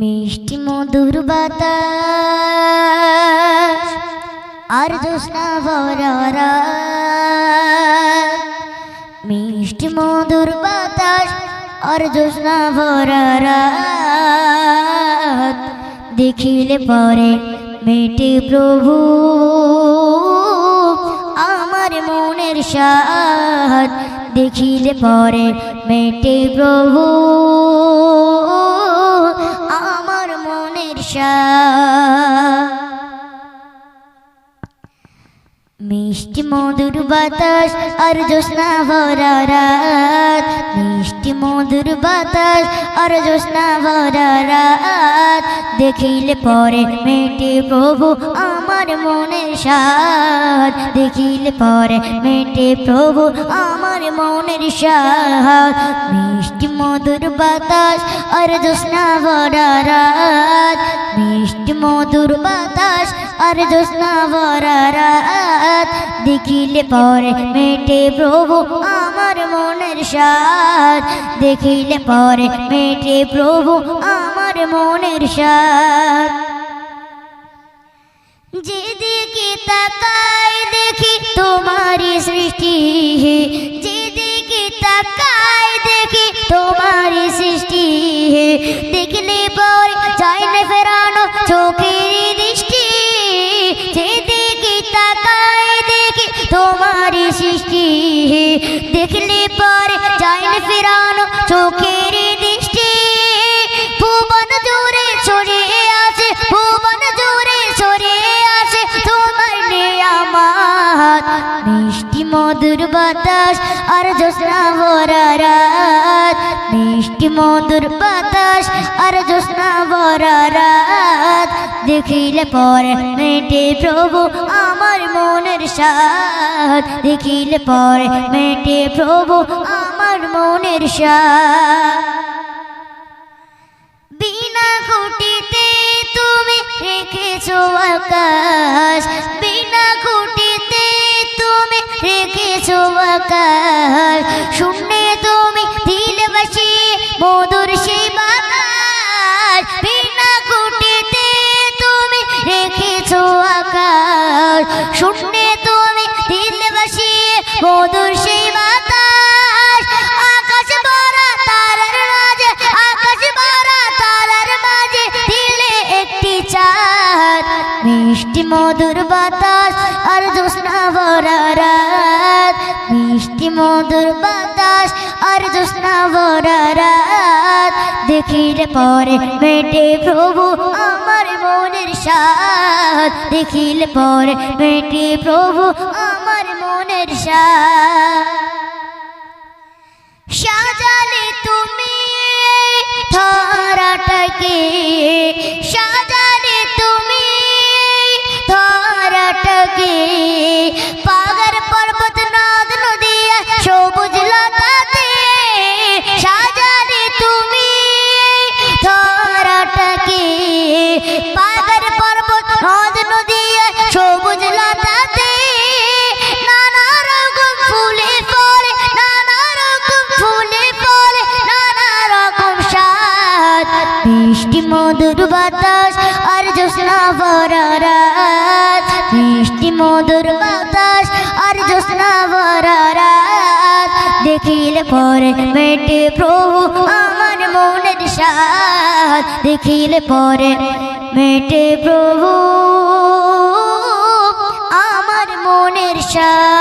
মিষ্টি মধুর বাতাস, আর জোসনা মিষ্টি মধুর বাতাস, আর জোসনা ভরা। দেখিলে পরে মেটে প্রভু, আমার মনের সাথ দেখিলে পরে মেটে প্রভু মিষ্টি মধুর বাতাস আর জোসনা ভরা রাত। মিষ্টি মধুর বাতাস আর জোসনা ভরা রাত। দেখিলে পরে মেটে প্রভু আমার মনের সাথ দেখিলে পরে মেটে প্রভু আমার মনের সাথ মিষ্টি মধুর বাতাস আর জোসনা ভরা মিষ্টি মধুর বাতাস আর জোসনা ভরা দেখিলে পরে মেটে প্রভু আমার মনের সাথ দেখিলে পরে মেটে প্রভু আমার মনের সাথ না চোখের দৃষ্টি। ভুবন জুড়ে ছড়িয়ে আছে, ভুবন জুড়ে ছড়িয়ে আছে তোমার নিয়ামত। মিষ্টি মধুর বাতাস আর জোসনা ভরা রাত। মিষ্টি মধুর বাতাস আর জোসনা ভরা রাত। দেখিলে পরে মেটে প্রভু আমার মনের সাথ দেখিলে পরে মেটে প্রভু মনের বিনা খুঁটিতে তুমি রেখেছো আকাশ। বিনা খুঁটিতে তুমি রেখেছো আকাশ। শূন্যে তুমি দিলে বাসি, মধুর সেই বিনা খুঁটিতে তুমি রেখেছো আকাশ। শূন্যে তুমি দিলে বাসি, মধুর মিষ্টি মধুর বাতাস আর জোসনা মিষ্টি মধুর বাতাস আর জোসনা ভরা রাত। দেখিলে পরে মেটে প্রভু আমার মনের সাথ দেখিলে পরে মেটে প্রভু আমার মনের সাথ সাজালে তুমি ধরাটাকে নদ নদী সবুজ লতাতে নানা রকম ফুলে ফলে, নানা মধুর বাতাস আর জোসনা ভরা রাত। মিষ্টি মধুর বাতাস আর জোসনা ভরা দেখিলে পরে মেটে প্রভু আমার মনের সাথ দেখিলে পরে মেটে প্রভু আমার মনের সাথ